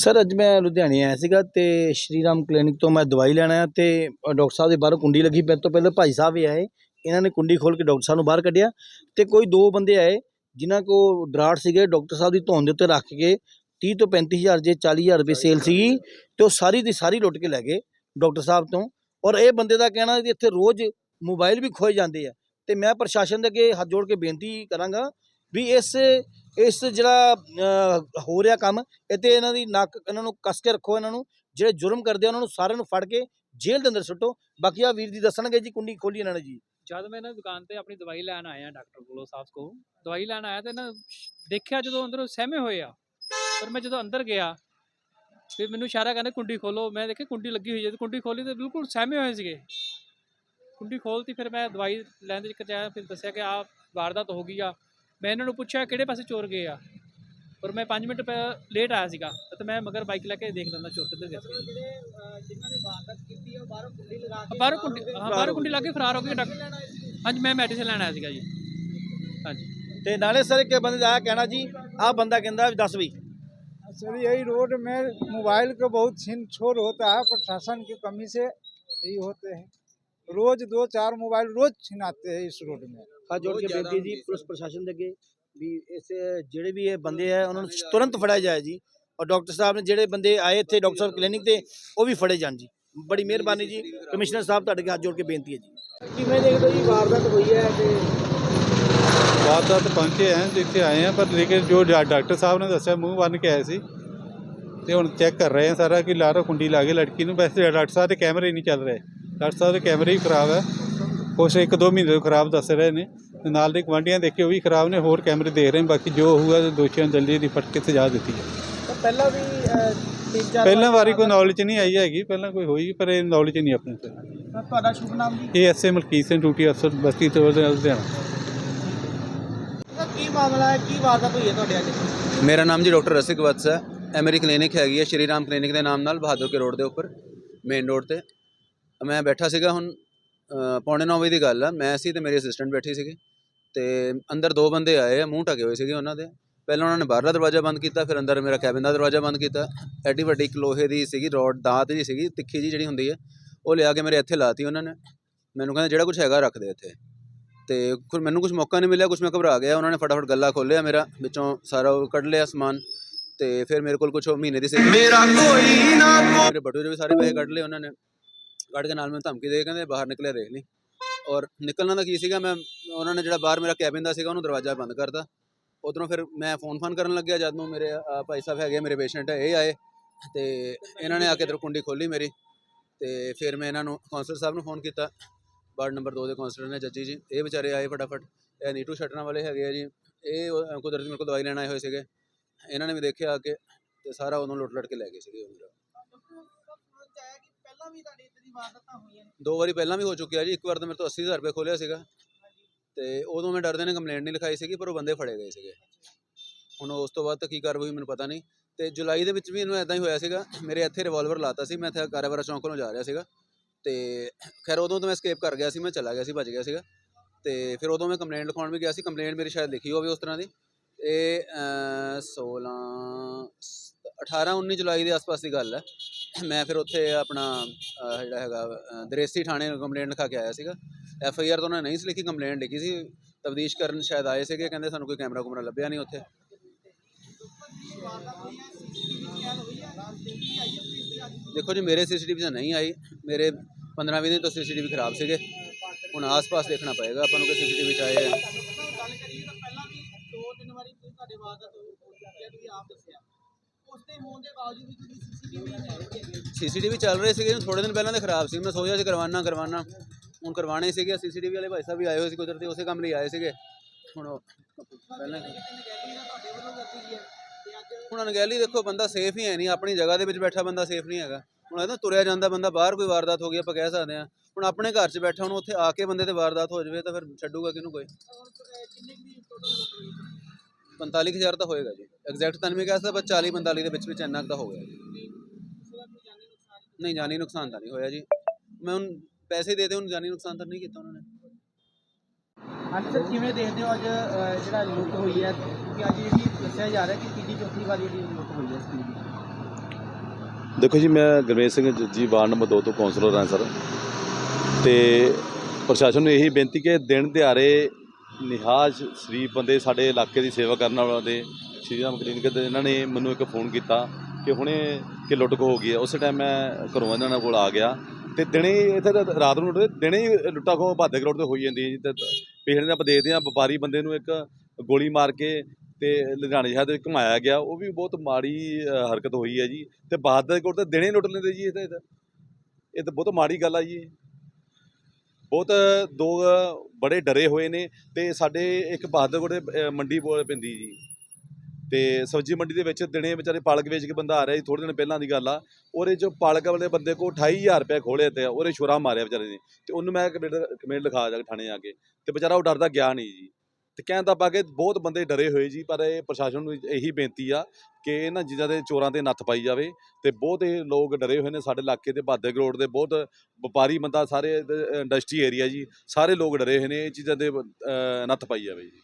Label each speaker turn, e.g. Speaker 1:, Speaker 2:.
Speaker 1: Sir, ਅੱਜ ਮੈਂ ਲੁਧਿਆਣੇ ਆਇਆ ਸੀਗਾ ਤੇ ਸ਼੍ਰੀ ਰਾਮ ਕਲੀਨਿਕ ਤੋਂ ਮੈਂ ਦਵਾਈ ਲੈਣ ਆਇਆ ਤੇ ਡਾਕਟਰ ਸਾਹਿਬ ਦੇ ਬਾਹਰ ਕੁੰਡੀ ਲੱਗੀ। ਮੇਰੇ ਤੋਂ ਪਹਿਲਾਂ ਭਾਈ ਸਾਹਿਬ ਵੀ ਆਏ। ਇਹਨਾਂ ਨੇ ਕੁੰਡੀ ਖੋਲ ਕੇ ਡਾਕਟਰ ਸਾਹਿਬ ਨੂੰ ਬਾਹਰ ਕੱਢਿਆ ਤੇ ਕੋਈ ਦੋ ਬੰਦੇ ਆਏ, ਜਿਨ੍ਹਾਂ ਕੋ ਡਰਾਟ ਸੀਗੇ, ਡਾਕਟਰ ਸਾਹਿਬ ਦੀ ਧੌਣ ਦੇ ਉੱਤੇ ਰੱਖ ਕੇ 30 ਤੋਂ 35000 ਜੇ 40000 ਰੁਪਏ ਸੇਲ ਸੀਗੀ ਤੇ ਉਹ ਸਾਰੀ ਦੀ ਸਾਰੀ ਲੁੱਟ ਕੇ ਲੈ ਗਏ ਡਾਕਟਰ ਸਾਹਿਬ ਤੋਂ। ਔਰ ਇਹ ਬੰਦੇ ਦਾ ਕਹਿਣਾ ਕਿ ਇੱਥੇ ਰੋਜ਼ ਮੋਬਾਈਲ ਵੀ ਖੋਏ ਜਾਂਦੇ ਆ। ਤੇ ਮੈਂ ਪ੍ਰਸ਼ਾਸਨ ਦੇ ਅੱਗੇ ਹੱਥ ਜੋੜ ਕੇ ਬੇਨਤੀ ਕਰਾਂਗਾ ਵੀ ਇਸ ਇਸ ਜਿਹੜਾ ਹੋ ਰਿਹਾ ਕੰਮ ਇਹ ਤੇ ਇਹਨਾਂ ਦੀ ਨੱਕ, ਇਹਨਾਂ ਨੂੰ ਕੱਸ ਕੇ ਰੱਖੋ ਇਹਨਾਂ ਨੂੰ, ਜਿਹੜੇ ਜੁਰਮ ਕਰਦੇ ਆ, ਉਹਨਾਂ ਨੂੰ ਸਾਰਿਆਂ ਨੂੰ ਫੜ ਕੇ ਜੇਲ੍ਹ ਦੇ ਅੰਦਰ ਸੁੱਟੋ। ਬਾਕੀ ਆ ਵੀਰ ਜੀ ਦੱਸਣਗੇ ਜੀ, ਕੁੰਡੀ ਖੋਲੀ ਇਹਨਾਂ ਨੇ ਜੀ।
Speaker 2: ਜਦ ਮੈਂ ਨਾ ਦੁਕਾਨ ਤੇ ਆਪਣੀ ਦਵਾਈ ਲੈਣ ਆਇਆ ਡਾਕਟਰ ਕੋਲੋਂ ਸਾਹਿਬ ਕੋ ਦਵਾਈ ਲੈਣ ਆਇਆ ਤੇ ਨਾ ਦੇਖਿਆ ਜਦੋਂ ਅੰਦਰੋਂ ਸਹਿਮੇ ਹੋਏ ਆ। ਪਰ ਮੈਂ ਜਦੋਂ ਅੰਦਰ ਗਿਆ, ਫਿਰ ਮੈਨੂੰ ਇਸ਼ਾਰਾ ਕਹਿੰਦੇ, ਕੁੰਡੀ ਖੋਲੋ। ਮੈਂ ਦੇਖਿਆ ਕੁੰਡੀ ਲੱਗੀ ਹੋਈ ਹੈ ਤੇ ਕੁੰਡੀ ਖੋਲੀ ਤੇ ਬਿਲਕੁਲ ਸਹਿਮੇ ਹੋਏ ਸੀਗੇ। ਕੁੰਡੀ ਖੋਲਤੀ, ਫਿਰ ਮੈਂ ਦਵਾਈ ਲੈਣ ਦੇ ਵਿੱਚ ਆਇਆ, ਫਿਰ ਦੱਸਿਆ ਕਿ ਆ ਵਾਰਦਾਤ ਹੋ ਗਈ ਆ। ਮੈਂ ਇਹਨਾਂ ਨੂੰ ਪੁੱਛਿਆ ਕਿਹੜੇ ਪਾਸੇ ਚੋਰ ਗਏ ਆ ਪਰ ਮੈਂ 5 ਮਿੰਟ ਲੇਟ ਆਇਆ ਸੀਗਾ ਤੇ ਮੈਂ ਮਗਰ ਬਾਈਕ ਲੈ ਕੇ ਦੇਖ ਲੈਂਦਾ ਚੋਰ ਕਿੱਧਰ ਗਿਆ ਸੀ
Speaker 3: ਜਿਨ੍ਹਾਂ ਨੇ ਵਾਰਦਾਤ ਕੀਤੀ ਆ ਬਾਹਰੋਂ ਕੁੰਡੀ ਲਗਾ ਕੇ
Speaker 2: ਬਾਹਰੋਂ ਕੁੰਡੀ ਹਾਂ ਬਾਹਰੋਂ ਕੁੰਡੀ ਲਾ ਕੇ ਫਰਾਰ ਹੋ ਗਏ ਡਾਕਟਰ ਹਾਂਜੀ ਮੈਂ ਮੈਡੀਸਨ ਲੈਣ ਆਇਆ ਸੀਗਾ ਜੀ ਹਾਂਜੀ
Speaker 1: ਤੇ ਨਾਲੇ ਸਰ ਇੱਕ ਬੰਦੇ ਦਾ ਇਹ ਕਹਿਣਾ ਜੀ ਆਹ ਬੰਦਾ ਕਹਿੰਦਾ ਵੀ ਦੱਸ ਵੀ
Speaker 4: सर यही रोड में मोबाइल का बहुत छीन छोड़ होता है प्रशासन की कमी से यही होते हैं रोज दो चार मोबाइल रोज छिनाते हैं इस रोड में
Speaker 1: ਹੱਥ ਜੋੜ ਕੇ ਬੇਨਤੀ ਹੈ ਜੀ ਪੁਲਿਸ ਪ੍ਰਸ਼ਾਸਨ ਦੇ ਅੱਗੇ ਵੀ ਇਸ ਜਿਹੜੇ ਵੀ ਇਹ ਬੰਦੇ ਆ ਉਹਨਾਂ ਨੂੰ ਤੁਰੰਤ ਫੜਿਆ ਜਾਏ ਜੀ ਔਰ ਡਾਕਟਰ ਸਾਹਿਬ ਨੇ ਜਿਹੜੇ ਬੰਦੇ ਆਏ ਇੱਥੇ ਡਾਕਟਰ ਸਾਹਿਬ ਕਲੀਨਿਕ ਤੇ ਉਹ ਵੀ ਫੜੇ ਜਾਣ ਜੀ ਬੜੀ ਮਿਹਰਬਾਨੀ ਜੀ ਕਮਿਸ਼ਨਰ ਸਾਹਿਬ ਤੁਹਾਡੇ ਅੱਗੇ ਹੱਥ ਜੋੜ ਕੇ ਬੇਨਤੀ ਹੈ ਜੀ
Speaker 3: ਕਿਵੇਂ ਦੇਖਦੇ ਜੀ ਵਾਰਦਾਤ ਹੋਈ ਹੈ ਤੇ
Speaker 5: ਵਾਰਦਾਤ ਪਹੁੰਚੇ ਆ ਜਿੱਥੇ ਆਏ ਆ ਪਰ ਲੇਕਿਨ ਜੋ ਡਾ- ਡਾਕਟਰ ਸਾਹਿਬ ਨੇ ਦੱਸਿਆ ਮੂੰਹ ਬੰਨ ਕੇ ਆਏ ਸੀ ਤੇ ਹੁਣ ਚੈੱਕ ਕਰ ਰਹੇ ਆ ਸਾਰਾ ਕਿ ਲਾਰਾ ਕੁੰਡੀ ਲਾ ਕੇ ਲੜਕੀ ਨੂੰ ਵੈਸੇ ਡਾਕਟਰ ਸਾਹਿਬ ਦੇ ਕੈਮਰੇ ਨਹੀਂ ਚੱਲ ਰਹੇ ਡਾਕਟਰ ਸਾਹਿਬ ਦੇ ਕੈਮਰੇ ਹੀ ਖਰਾਬ ਹੈ ਕੁਛ ਇੱਕ ਦੋ ਮਹੀਨੇ ਤੋਂ ਖਰਾਬ ਦੱਸ ਰਹੇ ਨੇ। ਤੇ ਨਾਲ ਦੇ ਗਵਾਂਢੀਆਂ ਦੇਖੇ ਉਹ ਵੀ ਖਰਾਬ ਨੇ ਹੋਰ ਕੈਮਰੇ ਦੇਖ ਰਹੇ ਨੇ। ਬਾਕੀ ਜੋ ਹੋਊਗਾ ਦੋਸ਼ੀਆਂ ਨੂੰ ਜਲਦੀ ਦੀ ਫੜ ਕੇ ਸਜ਼ਾ ਦਿੱਤੀ ਹੈ
Speaker 3: ਤਾਂ ਪਹਿਲਾਂ ਵੀ ਅਹ, ਤਿੰਨ ਚਾਰ
Speaker 5: ਪਹਿਲਾਂ ਵਾਰੀ ਕੋਈ ਨੌਲੇਜ ਨਹੀਂ ਆਈ ਹੈਗੀ। ਪਹਿਲਾਂ ਕੋਈ ਹੋਈ ਪਰ ਇਹ ਨੌਲੇਜ ਨਹੀਂ ਆਪਣੇ ਤੇ
Speaker 3: ਤਾਂ ਤੁਹਾਡਾ ਸ਼ੁਭ ਨਾਮ ਜੀ
Speaker 5: ਇਹ ਐਸਏ ਮਲਕੀਤ ਸਿੰਘ ਡਿਊਟੀ ਅਫਸਰ ਬਸਤੀ ਤੋਂ ਲੁਧਿਆਣਾ।
Speaker 3: ਤਾਂ ਕੀ ਮਾਮਲਾ ਹੈ? ਕੀ ਵਾਰਦਾਤ ਹੋਈ ਹੈ ਤੁਹਾਡੇ ਅੱਜ
Speaker 6: ਮੇਰਾ ਨਾਮ ਜੀ ਡਾਕਟਰ ਰਸਿਕ ਵਤਸ ਹੈ। ਇਹ ਮੇਰੀ ਕਲੀਨਿਕ ਹੈਗੀ ਹੈ ਸ਼੍ਰੀ ਰਾਮ ਕਲੀਨਿਕ ਦੇ ਨਾਮ ਨਾਲ ਬਹਾਦਰ ਕੇ ਰੋਡ ਦੇ ਉੱਪਰ ਮੇਨ ਰੋਡ ਤੇ। ਮੈਂ ਬੈਠਾ ਸੀਗਾ ਹੁਣ ਪੌਣੇ 9 ਵਜੇ ਦੀ ਗੱਲ ਆ। ਮੈਂ ਸੀ ਤੇ ਮੇਰੀ ਅਸਿਸਟੈਂਟ ਬੈਠੀ ਸੀਗੀ ਤੇ ਅੰਦਰ ਦੋ ਬੰਦੇ ਆਏ ਆ ਮੂੰਹ ਢਕੇ ਹੋਏ ਸੀਗੇ ਉਹਨਾਂ ਦੇ। ਪਹਿਲਾਂ ਉਹਨਾਂ ਨੇ ਬਾਹਰਲਾ ਦਰਵਾਜ਼ਾ ਬੰਦ ਕੀਤਾ ਫਿਰ ਅੰਦਰ ਮੇਰਾ ਕੈਬਿਨ ਦਾ ਦਰਵਾਜ਼ਾ ਬੰਦ ਕੀਤਾ। ਐਡੀ ਵੱਡੀ ਇੱਕ ਲੋਹੇ ਦੀ ਸੀਗੀ ਰੋਡ ਦਾਤ ਜੀ ਸੀਗੀ ਤਿੱਖੀ ਜੀ ਜਿਹੜੀ ਹੁੰਦੀ ਹੈ ਉਹ ਲਿਆ ਕੇ ਮੇਰੇ ਇੱਥੇ ਲਾਤੀ ਉਹਨਾਂ ਨੇ। ਮੈਨੂੰ ਕਹਿੰਦੇ ਜਿਹੜਾ ਕੁਝ ਹੈਗਾ ਰੱਖ ਦੇ ਇੱਥੇ। ਤੇ ਫਿਰ ਮੈਨੂੰ ਕੁਝ ਮੌਕਾ ਨਹੀਂ ਮਿਲਿਆ ਕੁਝ ਮੈਂ ਘਬਰਾ ਗਿਆ। ਉਹਨਾਂ ਨੇ ਫਟਾਫਟ ਗੱਲਾ ਖੋਲ੍ਹਿਆ ਮੇਰਾ ਵਿੱਚੋਂ ਸਾਰਾ ਉਹ ਕੱਢ ਲਿਆ ਸਮਾਨ ਤੇ ਫਿਰ ਮੇਰੇ ਕੋਲ ਕੁਝ ਮਹੀਨੇ ਦੀ ਸੀ ਮੇਰਾ ਕੋਈ ਨਾ ਮੇਰੇ ਬਟੂਏ 'ਚੋਂ ਵੀ ਸਾਰੇ ਪੈਸੇ ਕੱਢ ਲਏ ਉਹਨਾਂ ਨੇ। ਕੱਢ ਕੇ ਨਾਲ ਮੈਨੂੰ ਧਮਕੀ ਦੇ ਕੇ ਕਹਿੰਦੇ ਬਾਹਰ ਨਿਕਲਿਆ ਦੇਖ ਲਈ। ਔਰ ਨਿਕਲਣਾ ਦਾ ਕੀ ਸੀਗਾ, ਮੈਂ ਉਹਨਾਂ ਨੇ ਜਿਹੜਾ ਬਾਹਰ ਮੇਰਾ ਕੈਬਿਨ ਦਾ ਸੀਗਾ, ਉਹਨੂੰ ਦਰਵਾਜ਼ਾ ਬੰਦ ਕਰਤਾ। ਉਧਰੋਂ ਫਿਰ ਮੈਂ ਫੋਨ ਫਾਨ ਕਰਨ ਲੱਗਿਆ ਜਦ ਨੂੰ ਮੇਰੇ ਭਾਈ ਸਾਹਿਬ ਹੈਗੇ ਮੇਰੇ ਪੇਸ਼ੈਂਟ ਇਹ ਆਏ। ਤੇ ਇਹਨਾਂ ਨੇ ਆ ਕੇ ਇੱਧਰ ਕੁੰਡੀ ਖੋਲੀ ਮੇਰੀ। ਤੇ ਫਿਰ ਮੈਂ ਇਹਨਾਂ ਨੂੰ ਕਾਉਂਸਲਰ ਸਾਹਿਬ ਨੂੰ ਫੋਨ ਕੀਤਾ। ਵਾਰਡ ਨੰਬਰ 2 ਦੇ ਕਾਉਂਸਲਰ ਨੇ, ਜੱਜੀ ਜੀ, ਇਹ ਵਿਚਾਰੇ ਆਏ ਫਟਾਫਟ। ਇਹ ਨੀਟੂ ਛੱਡਣ ਵਾਲੇ ਹੈਗੇ ਆ ਜੀ। ਇਹ ਉਹ ਕੁਦਰਤੀ ਮੇਰੇ ਕੋਲ ਦਵਾਈ ਲੈਣ ਆਏ ਹੋਏ ਸੀਗੇ। ਇਹਨਾਂ ਨੇ ਵੀ ਦੇਖਿਆ ਆ ਕੇ ਤੇ ਸਾਰਾ ਉਹਨੂੰ ਲੁੱਟ ਲੁੱਟ ਕੇ ਲੈ ਗਏ ਸੀਗੇ। ਉਹ ਮੇਰਾ
Speaker 3: ਵੀ ਤੁਹਾਡੇ ਇੱਥੇ ਦੀ ਵਾਰਦਾਤਾਂ ਹੋਈਆਂ ਨੇ?
Speaker 6: ਦੋ ਵਾਰੀ ਪਹਿਲਾਂ ਵੀ ਹੋ ਚੁੱਕਿਆ ਜੀ ਇੱਕ ਵਾਰ ਤਾਂ ਮੇਰੇ ਤੋਂ 80000 ਰੁਪਏ ਖੋਲਿਆ ਸੀਗਾ। ਤੇ ਉਦੋਂ ਮੈਂ ਡਰਦੇ ਨੇ ਕੰਪਲੇਂਟ ਨਹੀਂ ਲਿਖਾਈ ਸੀਗੀ ਪਰ ਉਹ ਬੰਦੇ ਫੜੇ ਗਏ ਸੀਗੇ। ਹੁਣ ਉਸ ਤੋਂ ਬਾਅਦ ਤਾਂ ਕੀ ਕਾਰਵਾਈ ਹੋਈ ਮੈਨੂੰ ਪਤਾ ਨਹੀਂ। ਤੇ ਜੁਲਾਈ ਦੇ ਵਿੱਚ ਵੀ ਇਹਨੂੰ ਐਦਾਂ ਹੀ ਹੋਇਆ ਸੀਗਾ ਮੇਰੇ ਇੱਥੇ ਰਿਵਾਲਵਰ ਲਾਤਾ ਸੀ ਮੈਂ ਇੱਥੇ ਕਾਰਾਵਾਰਾ ਚੌਂਕ ਨੂੰ ਜਾ ਰਿਹਾ ਸੀਗਾ। ਤੇ ਖੈਰ ਉਦੋਂ ਤਾਂ ਮੈਂ ਸਕੇਪ ਕਰ ਗਿਆ ਸੀ ਮੈਂ ਚਲਾ ਗਿਆ ਸੀ ਭੱਜ ਗਿਆ ਸੀਗਾ। ਤੇ ਫਿਰ ਉਦੋਂ ਮੈਂ ਕੰਪਲੇਂਟ ਲਿਖਾਉਣ ਵੀ ਗਿਆ ਸੀ ਕੰਪਲੇਂਟ ਮੇਰੀ ਸ਼ਾਇਦ ਲਿਖੀ ਹੋਵੇ ਉਸ ਤਰ੍ਹਾਂ ਦੀ। ਇਹ ਅਹ, 16 18 19 ਜੁਲਾਈ ਦੇ ਆਸ-ਪਾਸ ਦੀ ਗੱਲ ਹੈ। ਮੈਂ ਫਿਰ ਉੱਥੇ ਆਪਣਾ ਜਿਹੜਾ ਹੈਗਾ ਦਰੇਸੀ ਥਾਣੇ ਕੰਪਲੇਂਟ ਲਿਖਾ ਕੇ ਆਇਆ ਸੀਗਾ। ਐਫ ਆਈ ਆਰ ਤਾਂ ਉਹਨਾਂ ਨੇ ਨਹੀਂ ਸੀ ਲਿਖੀ, ਕੰਪਲੇਂਟ ਲਿਖੀ ਸੀ। ਤਬਦੀਸ਼ ਕਰਨ ਸ਼ਾਇਦ ਆਏ ਸੀਗੇ, ਕਹਿੰਦੇ ਸਾਨੂੰ ਕੋਈ ਕੈਮਰਾ ਕੁਮਰਾ ਲੱਭਿਆ ਨਹੀਂ ਉੱਥੇ। ਦੇਖੋ ਜੀ, ਮੇਰੇ ਸੀਸੀਟੀਵੀ ਤਾਂ ਨਹੀਂ ਆਈ। ਮੇਰੇ 15 20 ਦਿਨ ਤੋਂ ਸੀਸੀਟੀਵੀ ਖਰਾਬ ਸੀਗੇ। ਹੁਣ ਆਸ-ਪਾਸ ਦੇਖਣਾ ਪਏਗਾ, ਆਪਾਂ ਨੂੰ ਕਿ ਸੀਸੀਟੀਵੀ ਚ ਆਏ ਆ।
Speaker 3: ਗੱਲ ਕਰੀਏ ਤਾਂ ਪਹਿਲਾਂ ਵੀ ਦੋ ਤਿੰਨ ਵਾਰੀ ਤੁਹਾਡੇ ਵਾਰਦਾਤ ਹੋ ਚੁੱਕੀ ਹੈ ਤੁਸੀਂ ਆਪ ਦੱਸਿਆ। ਉਸ ਦੇ ਹੋਣ ਦੇ ਬਾਵਜੂਦ ਵੀ ਤੁਸੀਂ ਸੀਸੀਟੀਵੀ
Speaker 6: ਚੱਲ ਰਹੇ ਸੀਗੇ ਥੋੜੇ ਦਿਨ ਪਹਿਲਾਂ ਦੇ ਖਰਾਬ ਸੀ। ਮੈਂ ਸੋਚਿਆ ਸੀ ਕਰਵਾਨਾ ਕਰਵਾਨਾ ਹੁਣ ਕਰਵਾਣੇ ਸੀਗੇ। ਸੀਸੀਟੀਵੀ ਵਾਲੇ ਭਾਈ ਸਾਹਿਬ ਵੀ ਆਏ ਹੋਏ ਸੀ ਕੁਦਰਤੀ ਉਸੇ ਕੰਮ ਲਈ ਆਏ ਸੀਗੇ। ਹੁਣ ਪਹਿਲਾਂ ਹੁਣ ਅਣਗਹਿਲੀ ਦੇਖੋ ਬੰਦਾ ਸੇਫ ਹੀ ਹੈ ਨਹੀਂ। ਆਪਣੀ ਜਗ੍ਹਾ ਦੇ ਵਿੱਚ ਬੈਠਾ ਬੰਦਾ ਸੇਫ ਨਹੀਂ ਹੈਗਾ। ਹੁਣ ਇਹਦਾ ਤੁਰਿਆ ਜਾਂਦਾ ਬੰਦਾ ਬਾਹਰ ਕੋਈ ਵਾਰਦਾਤ ਹੋ ਗਈ ਆਪਾਂ ਕਹਿ ਸਕਦੇ ਹਾਂ। ਹੁਣ ਆਪਣੇ ਘਰ 'ਚ ਬੈਠਾ ਹੁਣ ਉੱਥੇ ਆ ਕੇ ਬੰਦੇ ਤੇ ਵਾਰਦਾਤ ਹੋ ਜਾਵੇ ਤਾਂ ਫਿਰ ਛੱਡੂਗਾ ਕਿਹਨੂੰ ਕੋਈ? 45000 ਤਾਂ ਹੋਏਗਾ ਜੀ। ਐਗਜ਼ੈਕਟ ਤਾਂ ਨਹੀਂ ਮੈਂ ਕਹਿ ਸਕਦਾ ਪਰ 40 45 ਦੇ ਵਿੱਚ ਵਿੱਚ ਇੰਨਾ ਕੁ ਤਾਂ ਹੋ ਗਿਆ ਜੀ। ਨਹੀਂ ਜਾਨੀ ਨੁਕਸਾਨ ਤਾਂ ਨਹੀਂ ਹੋਇਆ ਜੀ। ਮੈਂ ਹੁਣ ਪੈਸੇ ਦੇ ਦੇ ਹੁਣ ਜਾਨੀ ਨੁਕਸਾਨ ਤਾਂ ਨਹੀਂ ਕੀਤਾ ਉਹਨਾਂ ਨੇ।
Speaker 3: ਹਾਂਜੀ ਸਰ ਕਿਵੇਂ ਦੇਖਦੇ ਹੋ ਅੱਜ ਅਹ, ਜਿਹੜਾ ਲੁੱਟ ਹੋਈ ਹੈ? ਕਿਉਂਕਿ ਅੱਜ ਜਿਹੜੀ ਦੱਸਿਆ ਜਾ ਰਿਹਾ ਕਿ ਤੀਜੀ ਚੌਥੀ ਵਾਰੀ ਜਿਹੜੀ ਲੁੱਟ ਹੋਈ ਹੈ ਇਸ ਦੀ।
Speaker 7: ਦੇਖੋ ਜੀ ਮੈਂ ਗੁਰਮੇਸ਼ ਸਿੰਘ ਜੀ ਵਾਰਡ ਨੰਬਰ 2 ਤੋਂ ਕੌਂਸਲਰ ਹਾਂ ਸਰ। ਤੇ ਪ੍ਰਸ਼ਾਸਨ ਨੂੰ ਇਹੀ ਬੇਨਤੀ ਕਿ ਦਿਨ ਦਿਹਾੜੇ ਨਿਹਾਜ ਸ਼ਰੀਫ ਬੰਦੇ ਸਾਡੇ ਇਲਾਕੇ ਦੀ ਸੇਵਾ ਕਰਨ ਵਾਲੇ ਸ਼੍ਰੀ ਰਾਮ ਕਲੀਨਿਕ ਤੇ ਇਹਨਾਂ ਨੇ ਮੈਨੂੰ ਇੱਕ ਫੋਨ ਕੀਤਾ ਕਿ ਹੁਣੇ ਕਿ ਲੁੱਟ ਖੋ ਹੋ ਗਈ ਹੈ। ਉਸੇ ਟਾਈਮ ਮੈਂ ਘਰੋਂ ਇਹਨਾਂ ਕੋਲ ਆ ਗਿਆ ਤੇ ਦਿਨੇ ਇੱਥੇ ਤਾਂ ਰਾਤ ਨੂੰ ਲੁੱਟਦੇ ਦਿਨੇ ਹੀ ਲੁੱਟਾ ਖੋ ਬਾਦੇ ਕਰੋੜ ਤੇ ਹੋਈ ਜਾਂਦੀ ਹੈ ਜੀ। ਤੇ ਪੇਸ਼ੈਂਟ ਦੇ ਆਪਾਂ ਦੇਖਦੇ ਹਾਂ, ਵਪਾਰੀ ਬੰਦੇ ਨੂੰ ਇੱਕ ਗੋਲੀ ਮਾਰ ਕੇ ਤੇ ਲੁਧਿਆਣੇ ਸ਼ਹਿਰ ਦੇ ਵਿੱਚ ਘੁਮਾਇਆ ਗਿਆ। ਉਹ ਵੀ ਬਹੁਤ ਮਾੜੀ ਹਰਕਤ ਹੋਈ ਹੈ ਜੀ। ਤੇ ਬਹਾਦਰ ਕੋਲ ਤੇ ਦਿਨੇ ਹੀ ਲੁੱਟ ਲੈਂਦੇ ਜੀ ਇਹ ਤਾਂ ਇਹ ਤਾਂ ਇਹ ਤਾਂ ਬਹੁਤ ਮਾੜੀ ਗੱਲ ਆ ਜੀ। ਬਹੁਤ ਦੋ ਬੜੇ ਡਰੇ ਹੋਏ ਨੇ ਤੇ ਸਾਡੇ ਇੱਕ ਬਹਾਦਰਗੜ੍ਹ ਦੇ, ਮੰਡੀ ਬੋਲ ਪੈਂਦੀ ਜੀ। ਤੇ ਸਬਜ਼ੀ ਮੰਡੀ ਦੇ ਵਿੱਚ ਦਿਨੇ ਵਿਚਾਰੇ ਪਾਲਕ ਵੇਚ ਕੇ ਬੰਦਾ ਆ ਰਿਹਾ ਜੀ ਥੋੜੇ ਦਿਨ ਪਹਿਲਾਂ ਦੀ ਗੱਲ ਆ। ਉਹਦੇ ਚ ਪਾਲਕ ਵਾਲੇ ਬੰਦੇ ਕੋ 28000 ਰੁਪਏ ਖੋਲੇ ਤੇ ਉਹਦੇ ਛੁਰਾ ਮਾਰਿਆ ਵਿਚਾਰੇ ਨੇ। ਤੇ ਉਹਨੂੰ ਮੈਂ ਕਮੇਟ ਕੰਪਲੇਂਟ ਲਿਖਾ ਜਾ ਕੇ ਥਾਣੇ ਆ ਕੇ। ਤੇ ਵਿਚਾਰਾ ਉਹ ਡਰਦਾ ਗਿਆ ਨਹੀਂ ਜੀ। ਤੇ ਕਹਿਣ ਦਾ ਬਾਗੇ ਬਹੁਤ ਬੰਦੇ ਡਰੇ ਹੋਏ ਜੀ, ਪਰ ਇਹ ਪ੍ਰਸ਼ਾਸਨ ਨੂੰ ਇਹੀ ਬੇਨਤੀ ਆ ਕਿ ਇਹਨਾਂ ਚੀਜ਼ਾਂ ਦੇ ਚੋਰਾਂ ਤੇ ਨੱਥ ਪਾਈ ਜਾਵੇ ਤੇ ਬਹੁਤ ਇਹ ਲੋਕ ਡਰੇ ਹੋਏ ਨੇ ਸਾਡੇ ਇਲਾਕੇ ਦੇ ਬਹਾਦਰ ਰੋਡ ਦੇ, ਬਹੁਤ ਵਪਾਰੀ ਬੰਦਾ ਸਾਰੇ ਇੰਡਸਟਰੀ ਏਰੀਆ ਜੀ, ਸਾਰੇ ਲੋਕ ਡਰੇ ਹੋਏ ਨੇ ਇਹ ਚੀਜ਼ਾਂ ਦੇ ਨੱਥ ਪਾਈ ਜਾਵੇ ਜੀ।